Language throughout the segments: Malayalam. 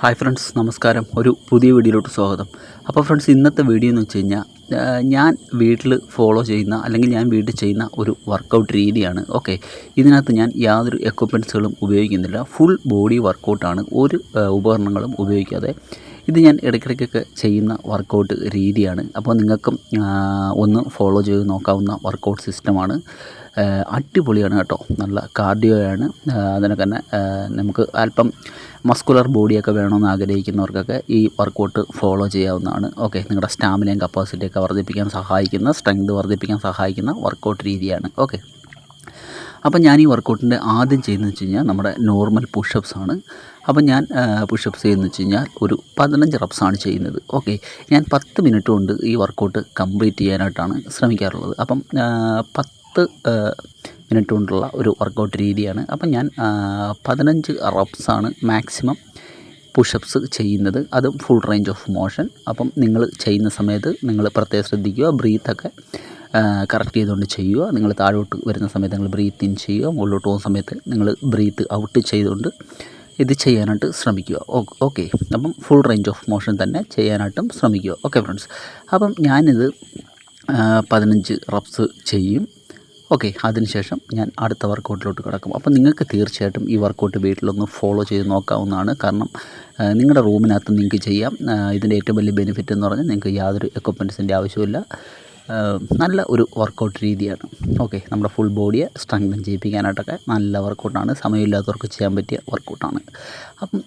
ഹായ് ഫ്രണ്ട്സ് നമസ്കാരം. ഒരു പുതിയ വീഡിയോയിലോട്ട് സ്വാഗതം. അപ്പോൾ ഫ്രണ്ട്സ് ഇന്നത്തെ വീഡിയോ എന്ന് വെച്ച് കഴിഞ്ഞാൽ ഞാൻ വീട്ടിൽ ഫോളോ ചെയ്യുന്ന അല്ലെങ്കിൽ ഞാൻ വീട്ടിൽ ചെയ്യുന്ന ഒരു വർക്കൗട്ട് രീതിയാണ്. ഓക്കെ ഇതിനകത്ത് ഞാൻ യാതൊരു എക്വിപ്മെന്റ്സുകളും ഉപയോഗിക്കുന്നില്ല. ഫുൾ ബോഡി വർക്കൗട്ടാണ് ഒരു ഉപകരണങ്ങളും ഉപയോഗിക്കാതെ ഇത് ഞാൻ ഇടയ്ക്കിടയ്ക്കൊക്കെ ചെയ്യുന്ന വർക്കൗട്ട് രീതിയാണ്. അപ്പോൾ നിങ്ങൾക്കും ഒന്ന് ഫോളോ ചെയ്ത് നോക്കാവുന്ന വർക്കൗട്ട് സിസ്റ്റമാണ് അടിപൊളിയാണ് കേട്ടോ. നല്ല കാർഡിയോ ആണ്. അതിനൊക്കെ തന്നെ നമുക്ക് അല്പം മസ്കുലർ ബോഡിയൊക്കെ വേണമെന്ന് ആഗ്രഹിക്കുന്നവർക്കൊക്കെ ഈ വർക്കൗട്ട് ഫോളോ ചെയ്യാവുന്നതാണ്. ഓക്കെ നിങ്ങളുടെ സ്റ്റാമിനയും കപ്പാസിറ്റിയൊക്കെ വർദ്ധിപ്പിക്കാൻ സഹായിക്കുന്ന സ്ട്രെങ്ത് വർദ്ധിപ്പിക്കാൻ സഹായിക്കുന്ന വർക്കൗട്ട് രീതിയാണ്. ഓക്കെ അപ്പം ഞാൻ ഈ വർക്കൗട്ടിന്റെ ആദ്യം ചെയ്യുന്നത് വെച്ച് കഴിഞ്ഞാൽ നമ്മുടെ നോർമൽ പുഷപ്സ് ആണ്. അപ്പം ഞാൻ പുഷപ്സ് ചെയ്യുന്നത് വെച്ച് കഴിഞ്ഞാൽ ഒരു പതിനഞ്ച് ആണ് ചെയ്യുന്നത്. ഓക്കെ. ഞാൻ പത്ത് മിനിറ്റ് കൊണ്ട് ഈ വർക്കൗട്ട് കംപ്ലീറ്റ് ചെയ്യാനായിട്ടാണ് ശ്രമിക്കാറുള്ളത്. അപ്പം പത്ത് മിനിറ്റ് കൊണ്ടുള്ള ഒരു വർക്കൗട്ട് രീതിയാണ്. അപ്പം ഞാൻ പതിനഞ്ച് റബ്സാണ് മാക്സിമം പുഷപ്സ് ചെയ്യുന്നത്. അതും ഫുൾ റേഞ്ച് ഓഫ് മോഷൻ. അപ്പം നിങ്ങൾ ചെയ്യുന്ന സമയത്ത് നിങ്ങൾ പ്രത്യേകം ശ്രദ്ധിക്കുക. ബ്രീത്തൊക്കെ കറക്റ്റ് ചെയ്തുകൊണ്ട് ചെയ്യുക. നിങ്ങൾ താഴോട്ട് വരുന്ന സമയത്ത് നിങ്ങൾ ബ്രീത്ത് ഇൻ ചെയ്യുക. മുകളിലോട്ട് പോകുന്ന സമയത്ത് നിങ്ങൾ ബ്രീത്ത് ഔട്ട് ചെയ്തുകൊണ്ട് ഇത് ചെയ്യാനായിട്ട് ശ്രമിക്കുക. ഓക്കെ അപ്പം ഫുൾ റേഞ്ച് ഓഫ് മോഷൻ തന്നെ ചെയ്യാനായിട്ടും ശ്രമിക്കുക. ഓക്കെ ഫ്രണ്ട്സ് അപ്പം ഞാനിത് പതിനഞ്ച് റബ്സ് ചെയ്യും. ഓക്കെ അതിനുശേഷം ഞാൻ അടുത്ത വർക്കൗട്ടിലോട്ട് കിടക്കും. അപ്പോൾ നിങ്ങൾക്ക് തീർച്ചയായിട്ടും ഈ വർക്കൗട്ട് വീട്ടിലൊന്ന് ഫോളോ ചെയ്ത് നോക്കാവുന്നതാണ്. കാരണം നിങ്ങളുടെ റൂമിനകത്ത് നിങ്ങൾക്ക് ചെയ്യാം. ഇതിന്റെ ഏറ്റവും വലിയ ബെനിഫിറ്റ് എന്ന് പറഞ്ഞാൽ നിങ്ങൾക്ക് യാതൊരു എക്വിപ്മെന്റ്സിന്റെ ആവശ്യമില്ല നല്ല ഒരു വർക്കൗട്ട് രീതിയാണ്. ഓക്കെ നമ്മുടെ ഫുൾ ബോഡിയെ സ്ട്രെങ്തൻ ചെയ്യിപ്പിക്കാനായിട്ടൊക്കെ നല്ല വർക്കൗട്ടാണ് സമയമില്ലാത്തവർക്ക് ചെയ്യാൻ പറ്റിയ വർക്കൗട്ടാണ് അപ്പം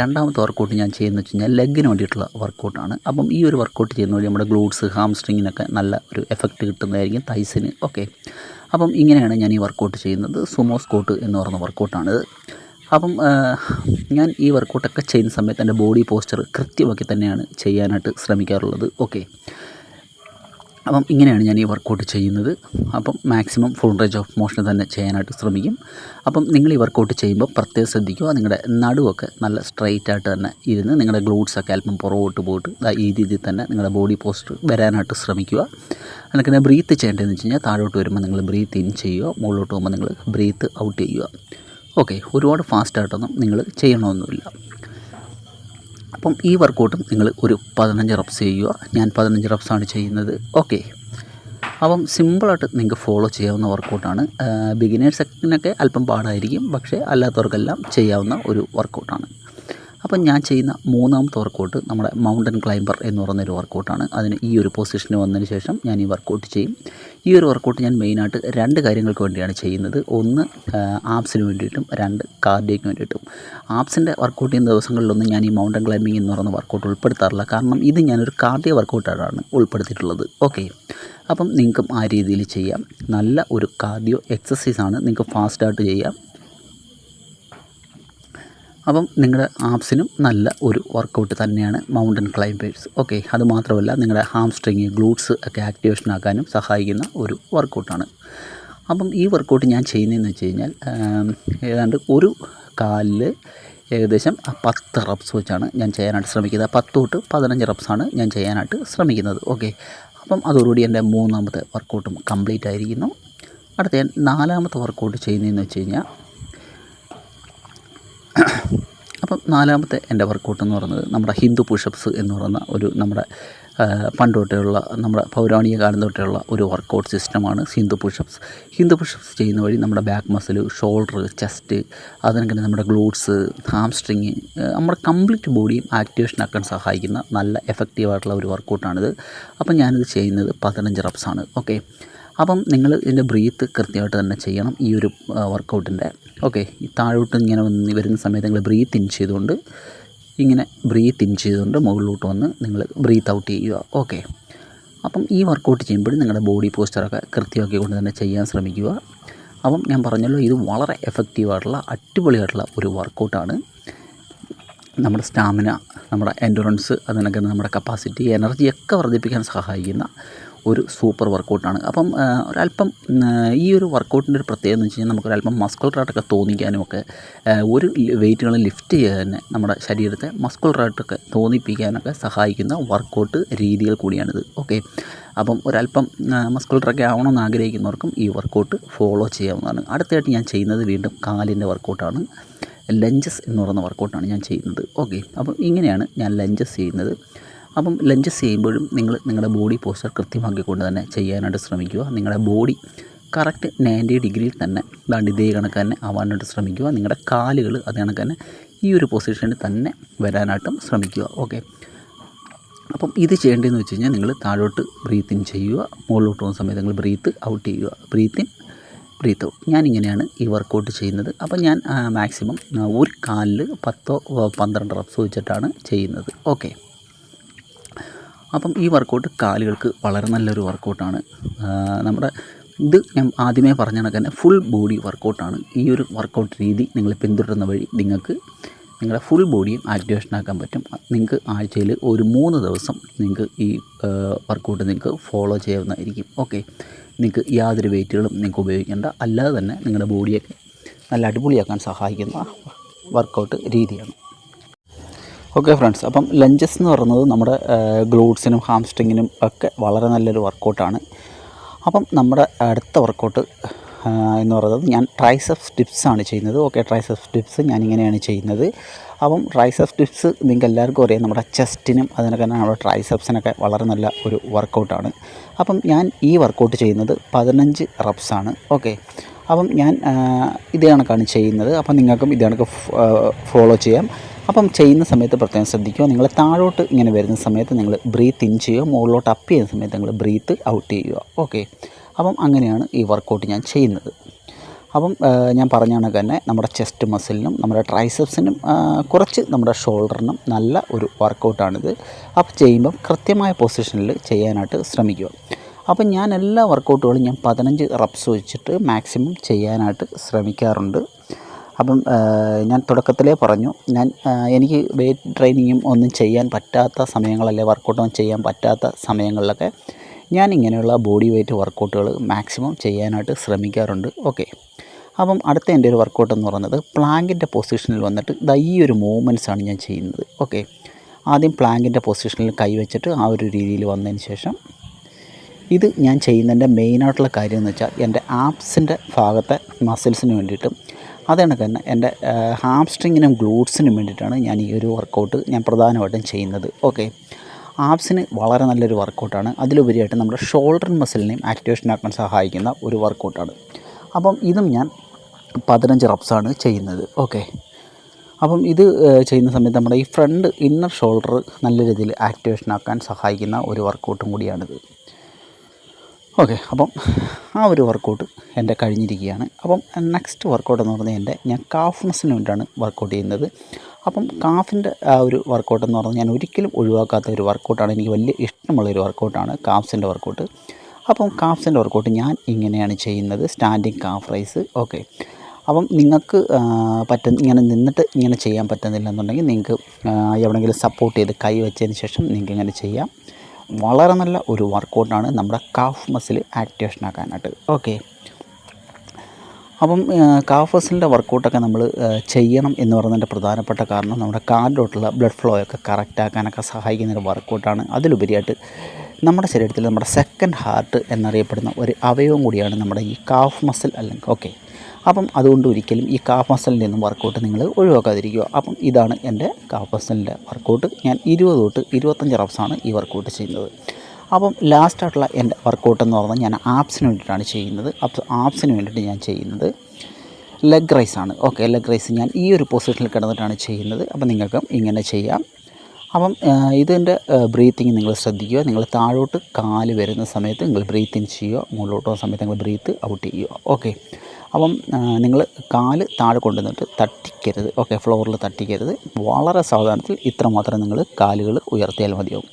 രണ്ടാമത്തെ വർക്കൗട്ട് ഞാൻ ചെയ്യുന്നത് വെച്ച് കഴിഞ്ഞാൽ ലെഗിന് വേണ്ടിയിട്ടുള്ള വർക്കൗട്ടാണ് അപ്പം ഈ ഒരു വർക്കൗട്ട് ചെയ്യുന്ന വഴി നമ്മുടെ ഗ്ലൂട്ട്സ് ഹാംസ്ട്രിങ്ങിനൊക്കെ നല്ല ഒരു എഫക്റ്റ് കിട്ടുന്നതായിരിക്കും തൈസിന് ഓക്കെ അപ്പം ഇങ്ങനെയാണ് ഞാൻ ഈ വർക്കൗട്ട് ചെയ്യുന്നത്. സുമോ സ്കോട്ട് എന്ന് പറയുന്ന വർക്കൗട്ടാണിത് അപ്പം ഞാൻ ഈ വർക്കൗട്ടൊക്കെ ചെയ്യുന്ന സമയത്ത് എന്റെ ബോഡി പോസ്റ്റർ കൃത്യമാക്കി തന്നെയാണ് ചെയ്യാനായിട്ട് ശ്രമിക്കാറുള്ളത്. ഓക്കെ അപ്പം ഇങ്ങനെയാണ് ഞാൻ ഈ വർക്കൗട്ട് ചെയ്യുന്നത്. അപ്പം maximum full range of motion തന്നെ ചെയ്യാനായിട്ട് ശ്രമിക്കും. അപ്പം നിങ്ങൾ ഈ വർക്കൗട്ട് ചെയ്യുമ്പോൾ പ്രത്യേകം ശ്രദ്ധിക്കുക. നിങ്ങളുടെ നടുവൊക്കെ നല്ല സ്ട്രൈറ്റ് ആയിട്ട് തന്നെ ഇരുന്ന് നിങ്ങളുടെ ഗ്ലൂട്ട്സൊക്കെ അല്പം പുറകോട്ട് പോയിട്ട് ഈ രീതിയിൽ തന്നെ നിങ്ങളുടെ ബോഡി പോസ്റ്റർ വരാനായിട്ട് ശ്രമിക്കുക. അല്ലെങ്കിൽ തന്നെ ബ്രീത്ത് ചെയ്യേണ്ടതെന്ന് വെച്ച് കഴിഞ്ഞാൽ താഴോട്ട് വരുമ്പോൾ നിങ്ങൾ ബ്രീത്ത് ഇൻ ചെയ്യുക. മുകളിലോട്ട് പോകുമ്പോൾ നിങ്ങൾ ബ്രീത്ത് ഔട്ട് ചെയ്യുക. ഓക്കെ ഒരുപാട് ഫാസ്റ്റായിട്ടൊന്നും നിങ്ങൾ ചെയ്യണമെന്നില്ല അപ്പം ഈ വർക്കൗട്ടും നിങ്ങൾ ഒരു പതിനഞ്ച് റപ്സ് ചെയ്യുക. ഞാൻ പതിനഞ്ച് റപ്സാണ് ചെയ്യുന്നത്. ഓക്കെ. അപ്പം സിമ്പിളായിട്ട് നിങ്ങൾക്ക് ഫോളോ ചെയ്യാവുന്ന വർക്കൗട്ടാണ്. ബിഗിനേഴ്സിനൊക്കെ അല്പം പാടായിരിക്കും. പക്ഷേ അല്ലാത്തവർക്കെല്ലാം ചെയ്യാവുന്ന ഒരു വർക്കൗട്ടാണ്. അപ്പം ഞാൻ ചെയ്യുന്ന മൂന്നാമത്തെ വർക്കൗട്ട് നമ്മുടെ മൗണ്ടൻ ക്ലൈംബർ എന്ന് പറയുന്നൊരു വർക്കൗട്ടാണ് അതിന് ഈ ഒരു പൊസിഷന് വന്നതിന് ശേഷം ഞാൻ ഈ വർക്കൗട്ട് ചെയ്യും. ഈ ഒരു വർക്കൗട്ട് ഞാൻ മെയിനായിട്ട് രണ്ട് കാര്യങ്ങൾക്ക് വേണ്ടിയാണ് ചെയ്യുന്നത്. ഒന്ന് ആപ്സിന് വേണ്ടിയിട്ടും രണ്ട് കാർഡിയോയ്ക്ക് വേണ്ടിയിട്ടും. ആപ്സിന്റെ വർക്കൗട്ട് ചെയ്യുന്ന ദിവസങ്ങളിലൊന്നും ഞാൻ ഈ മൗണ്ടൻ ക്ലൈമ്പിംഗ് എന്ന് പറയുന്ന വർക്കൗട്ട് ഉൾപ്പെടുത്താറില്ല. കാരണം ഇത് ഞാനൊരു കാർഡിയ വർക്കൗട്ടാണ് ഉൾപ്പെടുത്തിയിട്ടുള്ളത്. ഓക്കെ അപ്പം നിങ്ങൾക്കും ആ രീതിയിൽ ചെയ്യാം. നല്ല ഒരു കാർഡിയോ എക്സസൈസാണ് നിങ്ങൾക്ക് ഫാസ്റ്റായിട്ട് ചെയ്യാം. അപ്പം നിങ്ങളുടെ ആപ്സിനും നല്ല ഒരു വർക്കൗട്ട് തന്നെയാണ് മൗണ്ടൻ ക്ലൈംബേഴ്സ് ഓക്കെ അത് മാത്രമല്ല നിങ്ങളുടെ ഹാംസ്ട്രിങ് ഗ്ലൂട്ട്സ് ഒക്കെ ആക്ടിവേഷൻ ആക്കാനും സഹായിക്കുന്ന ഒരു വർക്കൗട്ടാണ് അപ്പം ഈ വർക്കൗട്ട് ഞാൻ ചെയ്യുന്നതെന്ന് വെച്ച് കഴിഞ്ഞാൽ ഏതാണ്ട് ഒരു കാലിൽ ഏകദേശം പത്ത് റബ്സ് വെച്ചാണ് ഞാൻ ചെയ്യാനായിട്ട് ശ്രമിക്കുന്നത്. പത്ത് തൊട്ട് പതിനഞ്ച് റബ്സാണ് ഞാൻ ചെയ്യാനായിട്ട് ശ്രമിക്കുന്നത്. ഓക്കെ അപ്പം അതോടുകൂടി എന്റെ മൂന്നാമത്തെ വർക്കൗട്ടും കംപ്ലീറ്റ് ആയിരിക്കുന്നു. അടുത്ത ഞാൻ നാലാമത്തെ വർക്കൗട്ട് ചെയ്യുന്നതെന്ന് വെച്ച് കഴിഞ്ഞാൽ അപ്പം നാലാമത്തെ എന്റെ വർക്കൗട്ട് എന്ന് പറയുന്നത് നമ്മുടെ ഹിന്ദു പുഷപ്സ് എന്ന് പറയുന്ന ഒരു നമ്മുടെ പണ്ട് തൊട്ടേയുള്ള നമ്മുടെ പൗരാണിക കാലം തൊട്ടേയുള്ള ഒരു വർക്കൗട്ട് സിസ്റ്റമാണ് ഹിന്ദു പുഷപ്സ് ഹിന്ദു പുഷപ്സ് ചെയ്യുന്ന വഴി നമ്മുടെ ബാക്ക് മസിൽ ഷോൾഡർ ചെസ്റ്റ് അതിനൊക്കെ നമ്മുടെ ഗ്ലൂട്ട്സ് ഹാംസ്ട്രിങ് നമ്മുടെ കംപ്ലീറ്റ് ബോഡിയും ആക്ടിവേഷൻ ആക്കാൻ സഹായിക്കുന്ന നല്ല എഫക്റ്റീവായിട്ടുള്ള ഒരു വർക്കൗട്ടാണിത് അപ്പം ഞാനിത് ചെയ്യുന്നത് പതിനഞ്ച് റപ്സാണ് ഓക്കെ അപ്പം നിങ്ങൾ ഇതിന്റെ ബ്രീത്ത് കൃത്യമായിട്ട് തന്നെ ചെയ്യണം ഈ ഒരു വർക്കൗട്ടിന്റെ ഓക്കെ താഴോട്ട് ഇങ്ങനെ വന്ന് വരുന്ന സമയത്ത് നിങ്ങൾ ബ്രീത്ത് ഇൻ ചെയ്തുകൊണ്ട് ഇങ്ങനെ ബ്രീത്ത് ഇൻ ചെയ്തുകൊണ്ട് മുകളിലോട്ട് വന്ന് നിങ്ങൾ ബ്രീത്ത് ഔട്ട് ചെയ്യുക. ഓക്കെ അപ്പം ഈ വർക്കൗട്ട് ചെയ്യുമ്പോഴും നിങ്ങളുടെ ബോഡി പോസ്റ്ററൊക്കെ കൃത്യമാക്കി കൊണ്ട് തന്നെ ചെയ്യാൻ ശ്രമിക്കുക. അപ്പം ഞാൻ പറഞ്ഞല്ലോ ഇത് വളരെ എഫക്റ്റീവായിട്ടുള്ള അടിപൊളിയായിട്ടുള്ള ഒരു വർക്കൗട്ടാണ് നമ്മുടെ സ്റ്റാമിന നമ്മുടെ എൻഡുറൻസ് അതിനൊക്കെ നമ്മുടെ കപ്പാസിറ്റി എനർജിയൊക്കെ വർദ്ധിപ്പിക്കാൻ സഹായിക്കുന്ന ഒരു സൂപ്പർ വർക്കൗട്ടാണ്. അപ്പം ഒരല്പം ഈ ഒരു വർക്കൗട്ടിന്റെ ഒരു പ്രത്യേകത എന്ന് വെച്ച് കഴിഞ്ഞാൽ നമുക്കൊരല്പം മസ്കുലറായിട്ടൊക്കെ തോന്നിക്കാനും ഒക്കെ ഒരു വെയിറ്റുകൾ ലിഫ്റ്റ് ചെയ്യാൻ തന്നെ നമ്മുടെ ശരീരത്തെ മസ്കുലറായിട്ടൊക്കെ തോന്നിപ്പിക്കാനൊക്കെ സഹായിക്കുന്ന വർക്കൗട്ട് രീതികൾ കൂടിയാണിത്. ഓക്കെ? അപ്പം ഒരല്പം മസ്കുലറൊക്കെ ആവണമെന്ന് ആഗ്രഹിക്കുന്നവർക്കും ഈ വർക്കൗട്ട് ഫോളോ ചെയ്യാവുന്നതാണ്. അടുത്തായിട്ട് ഞാൻ ചെയ്യുന്നത് വീണ്ടും കാലിന്റെ വർക്കൗട്ടാണ്. ലഞ്ചസ് എന്ന് പറയുന്ന വർക്കൗട്ടാണ് ഞാൻ ചെയ്യുന്നത്. ഓക്കെ? അപ്പം ഇങ്ങനെയാണ് ഞാൻ ലഞ്ചസ് ചെയ്യുന്നത്. അപ്പം ലഞ്ചസ് ചെയ്യുമ്പോഴും നിങ്ങൾ നിങ്ങളുടെ ബോഡി പോസ്ചർ കൃത്യമാക്കിക്കൊണ്ട് തന്നെ ചെയ്യാനായിട്ട് ശ്രമിക്കുക. നിങ്ങളുടെ ബോഡി കറക്റ്റ് നയന്റി ഡിഗ്രിയിൽ തന്നെ ദാണ്ട് ഇതേ കണക്ക് തന്നെ ആവാനായിട്ട് ശ്രമിക്കുക. നിങ്ങളുടെ കാലുകൾ അതേ കണക്ക് തന്നെ ഈ ഒരു പൊസിഷനിൽ തന്നെ വരാനായിട്ടും ശ്രമിക്കുക. ഓക്കെ അപ്പം ഇത് ചെയ്യേണ്ടതെന്ന് വെച്ച് കഴിഞ്ഞാൽ നിങ്ങൾ താഴോട്ട് ബ്രീത്ത് ഇൻ ചെയ്യുക. മുകളിലോട്ട് പോകുന്ന സമയത്ത് നിങ്ങൾ ബ്രീത്ത് ഔട്ട് ചെയ്യുക. ബ്രീത്ത് ഇൻ ബ്രീത്ത് ഔട്ട് ഞാനിങ്ങനെയാണ് ഈ വർക്കൗട്ട് ചെയ്യുന്നത്. അപ്പം ഞാൻ മാക്സിമം ഒരു കാലിൽ പത്തോ പന്ത്രണ്ട് റബ്സ് വെച്ചിട്ടാണ് ചെയ്യുന്നത്. ഓക്കെ അപ്പം ഈ വർക്കൗട്ട് കാലുകൾക്ക് വളരെ നല്ലൊരു വർക്കൗട്ടാണ് നമ്മുടെ ഇത് ഞാൻ ആദ്യമേ പറഞ്ഞ കണക്ക് തന്നെ ഫുൾ ബോഡി വർക്കൗട്ടാണ് ഈ ഒരു വർക്കൗട്ട് രീതി നിങ്ങൾ പിന്തുടരുന്ന വഴി നിങ്ങൾക്ക് നിങ്ങളുടെ ഫുൾ ബോഡിയും ആക്ടിവേഷൻ ആക്കാൻ പറ്റും. നിങ്ങൾക്ക് ആഴ്ചയിൽ ഒരു മൂന്ന് ദിവസം നിങ്ങൾക്ക് ഈ വർക്കൗട്ട് നിങ്ങൾക്ക് ഫോളോ ചെയ്യാവുന്നതായിരിക്കും. ഓക്കെ നിങ്ങൾക്ക് യാതൊരു വെയിറ്റുകളും നിങ്ങൾക്ക് ഉപയോഗിക്കേണ്ട. അല്ലാതെ തന്നെ നിങ്ങളുടെ ബോഡിയൊക്കെ നല്ല അടിപൊളിയാക്കാൻ സഹായിക്കുന്ന വർക്കൗട്ട് രീതിയാണ്. ഓക്കെ ഫ്രണ്ട്സ് അപ്പം ലഞ്ചസ് എന്ന് പറയുന്നത് നമ്മുടെ ഗ്ലൂട്ട്സിനും ഹാംസ്ട്രിങ്ങിനും ഒക്കെ വളരെ നല്ലൊരു വർക്കൗട്ടാണ് അപ്പം നമ്മുടെ അടുത്ത വർക്കൗട്ട് എന്ന് പറയുന്നത് ഞാൻ ട്രൈസെപ്സ് ടിപ്സ് ആണ് ചെയ്യുന്നത്. ഓക്കെ ട്രൈസെപ്സ് ടിപ്സ് ഞാൻ ഇങ്ങനെയാണ് ചെയ്യുന്നത്. അപ്പം ട്രൈസെപ്സ് ടിപ്സ് നിങ്ങൾക്ക് എല്ലാവർക്കും അറിയാം. നമ്മുടെ ചെസ്റ്റിനും അതിനൊക്കെ തന്നെ നമ്മുടെ ട്രൈസെപ്സിനൊക്കെ വളരെ നല്ല ഒരു വർക്കൗട്ടാണ് അപ്പം ഞാൻ ഈ വർക്കൗട്ട് ചെയ്യുന്നത് പതിനഞ്ച് റബ്സാണ് ഓക്കെ അപ്പം ഞാൻ ഇതേ കണക്കാണ് ചെയ്യുന്നത്. അപ്പം നിങ്ങൾക്കും ഇതേ കണക്ക് ഫോളോ ചെയ്യാം. അപ്പം ചെയ്യുന്ന സമയത്ത് പ്രത്യേകം ശ്രദ്ധിക്കുക. നിങ്ങൾ താഴോട്ട് ഇങ്ങനെ വരുന്ന സമയത്ത് നിങ്ങൾ ബ്രീത്ത് ഇൻ ചെയ്യുക. മുകളിലോട്ട് അപ്പ് ചെയ്യുന്ന സമയത്ത് നിങ്ങൾ ബ്രീത്ത് ഔട്ട് ചെയ്യുക. ഓക്കെ അപ്പം അങ്ങനെയാണ് ഈ വർക്കൗട്ട് ഞാൻ ചെയ്യുന്നത്. അപ്പം ഞാൻ പറഞ്ഞ കണക്ക് തന്നെ നമ്മുടെ ചെസ്റ്റ് മസിലിനും നമ്മുടെ ട്രൈസെപ്സിനും കുറച്ച് നമ്മുടെ ഷോൾഡറിനും നല്ല ഒരു വർക്കൗട്ടാണിത് അപ്പം ചെയ്യുമ്പം കൃത്യമായ പൊസിഷനിൽ ചെയ്യാനായിട്ട് ശ്രമിക്കുക. അപ്പം ഞാൻ എല്ലാ വർക്കൗട്ടുകളും ഞാൻ പതിനഞ്ച് റപ്സ് വെച്ചിട്ട് മാക്സിമം ചെയ്യാനായിട്ട് ശ്രമിക്കാറുണ്ട്. അപ്പം ഞാൻ തുടക്കത്തിലേ പറഞ്ഞു. ഞാൻ എനിക്ക് വെയിറ്റ് ട്രെയിനിങ്ങും ഒന്നും ചെയ്യാൻ പറ്റാത്ത സമയങ്ങളല്ലേ വർക്കൗട്ടൊന്നും ചെയ്യാൻ പറ്റാത്ത സമയങ്ങളിലൊക്കെ ഞാൻ ഇങ്ങനെയുള്ള ബോഡി വെയ്റ്റ് വർക്കൗട്ടുകൾ മാക്സിമം ചെയ്യാനായിട്ട് ശ്രമിക്കാറുണ്ട്. ഓക്കെ അപ്പം അടുത്ത എന്റെ ഒരു വർക്കൗട്ട് എന്ന് പറയുന്നത് പ്ലാങ്കിന്റെ പൊസിഷനിൽ വന്നിട്ട് ദാ ഈ ഒരു മൂവ്മെന്റ്സാണ് ഞാൻ ചെയ്യുന്നത്. ഓക്കെ ആദ്യം പ്ലാങ്കിന്റെ പൊസിഷനിൽ കൈവച്ചിട്ട് ആ ഒരു രീതിയിൽ വന്നതിന് ശേഷം ഇത് ഞാൻ ചെയ്യുന്നതിന്റെ മെയിനായിട്ടുള്ള കാര്യം എന്ന് വെച്ചാൽ എന്റെ ആപ്സിന്റെ ഭാഗത്തെ മസിൽസിന് വേണ്ടിയിട്ടും അത് കണക്ക് തന്നെ. എന്റെ ഹാംസ്ട്രിങ്ങിനും ഗ്ലൂട്ട്സിനും വേണ്ടിയിട്ടാണ് ഞാൻ ഈ ഒരു വർക്കൗട്ട് ഞാൻ പ്രധാനമായിട്ടും ചെയ്യുന്നത്. ഓക്കെ. ആപ്സിന് വളരെ നല്ലൊരു വർക്കൗട്ടാണ്. അതിലുപരിയായിട്ട് നമ്മുടെ ഷോൾഡർ മസിലിനെയും ആക്ടിവേഷൻ ആക്കാൻ സഹായിക്കുന്ന ഒരു വർക്കൗട്ടാണ്. അപ്പം ഇതും ഞാൻ പതിനഞ്ച് റബ്സാണ് ചെയ്യുന്നത്. ഓക്കെ. അപ്പം ഇത് ചെയ്യുന്ന സമയത്ത് നമ്മുടെ ഈ ഫ്രണ്ട് ഇന്നർ ഷോൾഡർ നല്ല രീതിയിൽ ആക്ടിവേഷൻ ആക്കാൻ സഹായിക്കുന്ന ഒരു വർക്കൗട്ടും കൂടിയാണിത്. ഓക്കെ അപ്പം ആ ഒരു വർക്കൗട്ട് എന്റെ കഴിഞ്ഞിരിക്കുകയാണ്. അപ്പം നെക്സ്റ്റ് വർക്കൗട്ട് എന്ന് പറഞ്ഞാൽ എന്റെ ഞാൻ കാഫ് വേണ്ടിയിട്ടാണ് വർക്കൗട്ട് ചെയ്യുന്നത്. അപ്പം കാഫിന്റെ ആ ഒരു വർക്കൗട്ട് എന്ന് പറഞ്ഞാൽ ഞാൻ ഒരിക്കലും ഒഴിവാക്കാത്ത ഒരു വർക്കൗട്ടാണ് എനിക്ക് വലിയ ഇഷ്ടമുള്ള ഒരു വർക്കൗട്ടാണ് കാഫ്സിന്റെ വർക്കൗട്ട് അപ്പം കാഫ്സിന്റെ വർക്കൗട്ട് ഞാൻ ഇങ്ങനെയാണ് ചെയ്യുന്നത്. Standing calf raise okay. അപ്പം നിങ്ങൾക്ക് പറ്റുന്ന ഇങ്ങനെ നിന്നിട്ട് ഇങ്ങനെ ചെയ്യാൻ പറ്റുന്നില്ല എന്നുണ്ടെങ്കിൽ നിങ്ങൾക്ക് എവിടെയെങ്കിലും സപ്പോർട്ട് ചെയ്ത് കൈ വെച്ചതിന് ശേഷം നിങ്ങൾക്ക് ഇങ്ങനെ ചെയ്യാം. വളരെ നല്ല ഒരു വർക്കൗട്ടാണ് നമ്മുടെ കാഫ് മസിൽ ആക്ടിവേഷൻ ആക്കാനായിട്ട് ഓക്കെ. അപ്പം കാഫ് മസിലിന്റെ വർക്കൗട്ടൊക്കെ നമ്മൾ ചെയ്യണം എന്ന് പറയുന്നതിന്റെ പ്രധാനപ്പെട്ട കാരണം നമ്മുടെ കാലിലോട്ടുള്ള ബ്ലഡ് ഫ്ലോ ഒക്കെ കറക്റ്റ് ആക്കാനൊക്കെ സഹായിക്കുന്ന ഒരു വർക്കൗട്ടാണ്. അതിലുപരിയായിട്ട് നമ്മുടെ ശരീരത്തിൽ നമ്മുടെ സെക്കൻഡ് ഹാർട്ട് എന്നറിയപ്പെടുന്ന ഒരു അവയവം കൂടിയാണ് നമ്മുടെ ഈ കാഫ് മസിൽ അല്ലെങ്കിൽ ഓക്കെ. അപ്പം അതുകൊണ്ട് ഒരിക്കലും ഈ കാഫ് മസലിൽ നിന്നും വർക്കൗട്ട് നിങ്ങൾ ഒഴിവാക്കാതിരിക്കുക. അപ്പം ഇതാണ് എന്റെ കാഫ് മസലിന്റെ വർക്കൗട്ട് ഞാൻ ഇരുപത് തൊട്ട് ഇരുപത്തഞ്ച് റബ്സാണ് ഈ വർക്കൗട്ട് ചെയ്യുന്നത്. അപ്പം ലാസ്റ്റായിട്ടുള്ള എന്റെ വർക്കൗട്ട് എന്ന് പറഞ്ഞാൽ ഞാൻ ആപ്സിന് വേണ്ടിയിട്ടാണ് ചെയ്യുന്നത്. അപ്പം ആപ്സിന് വേണ്ടിയിട്ട് ഞാൻ ചെയ്യുന്നത് ലെഗ് റൈസ് ആണ്. ഓക്കെ ലെഗ് റൈസ് ഞാൻ ഈ ഒരു പൊസിഷനിൽ കിടന്നിട്ടാണ് ചെയ്യുന്നത്. അപ്പം നിങ്ങൾക്കും ഇങ്ങനെ ചെയ്യാം. അപ്പം ഇതിന്റെ ബ്രീത്തിങ് നിങ്ങൾ ശ്രദ്ധിക്കുക. നിങ്ങൾ താഴോട്ട് കാൽ വരുന്ന സമയത്ത് നിങ്ങൾ ബ്രീത്തിങ് ചെയ്യുക. മുകളിലോട്ട് പോകുന്ന സമയത്ത് നിങ്ങൾ ബ്രീത്ത് ഔട്ട് ചെയ്യുക. ഓക്കെ അപ്പം നിങ്ങൾ കാൽ താഴെ കൊണ്ടുവന്നിട്ട് തട്ടിക്കരുത്. ഓക്കെ ഫ്ലോറിൽ തട്ടിക്കരുത്. വളരെ സാവധാനത്തിൽ ഇത്ര മാത്രം നിങ്ങൾ കാലുകൾ ഉയർത്തിയാൽ മതിയാവും.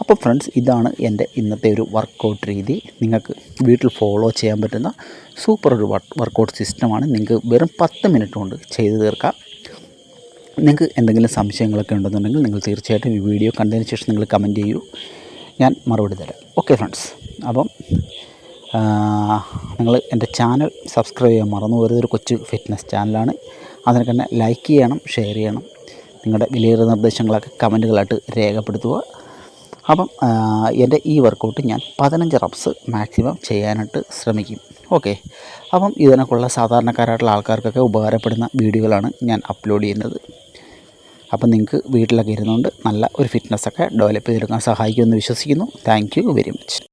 അപ്പോൾ ഫ്രണ്ട്സ് ഇതാണ് എന്റെ ഇന്നത്തെ ഒരു വർക്കൗട്ട് രീതി. നിങ്ങൾക്ക് വീട്ടിൽ ഫോളോ ചെയ്യാൻ പറ്റുന്ന സൂപ്പർ ഒരു വർക്കൗട്ട് സിസ്റ്റമാണ് നിങ്ങൾക്ക് വെറും പത്ത് മിനിറ്റ് കൊണ്ട് ചെയ്തു തീർക്കാം. നിങ്ങൾക്ക് എന്തെങ്കിലും സംശയങ്ങളൊക്കെ ഉണ്ടെന്നുണ്ടെങ്കിൽ നിങ്ങൾ തീർച്ചയായിട്ടും ഈ വീഡിയോ കണ്ടതിന് ശേഷം നിങ്ങൾ കമന്റ് ചെയ്യൂ. ഞാൻ മറുപടി തരാം. ഓക്കെ ഫ്രണ്ട്സ് അപ്പം നിങ്ങൾ എന്റെ ചാനൽ സബ്സ്ക്രൈബ് ചെയ്യാൻ മറന്നു പോകരുത്. ഒരു കൊച്ചു ഫിറ്റ്നസ് ചാനലാണ് അതിനൊക്കെ തന്നെ ലൈക്ക് ചെയ്യണം ഷെയർ ചെയ്യണം. നിങ്ങളുടെ വിലയേറിയ നിർദ്ദേശങ്ങളൊക്കെ കമന്റുകളായിട്ട് രേഖപ്പെടുത്തുക. അപ്പം എന്റെ ഈ വർക്കൗട്ട് ഞാൻ പതിനഞ്ച് റബ്സ് മാക്സിമം ചെയ്യാനായിട്ട് ശ്രമിക്കും. ഓക്കെ അപ്പം ഇതിനൊക്കെയുള്ള സാധാരണക്കാരായിട്ടുള്ള ആൾക്കാർക്കൊക്കെ ഉപകാരപ്പെടുന്ന വീഡിയോകളാണ് ഞാൻ അപ്ലോഡ് ചെയ്യുന്നത്. അപ്പം നിങ്ങൾക്ക് വീട്ടിലൊക്കെ ഇരുന്നുകൊണ്ട് നല്ല ഒരു ഫിറ്റ്നസ്സൊക്കെ ഡെവലപ്പ് ചെയ്തെടുക്കാൻ സഹായിക്കുമെന്ന് വിശ്വസിക്കുന്നു. Thank you very much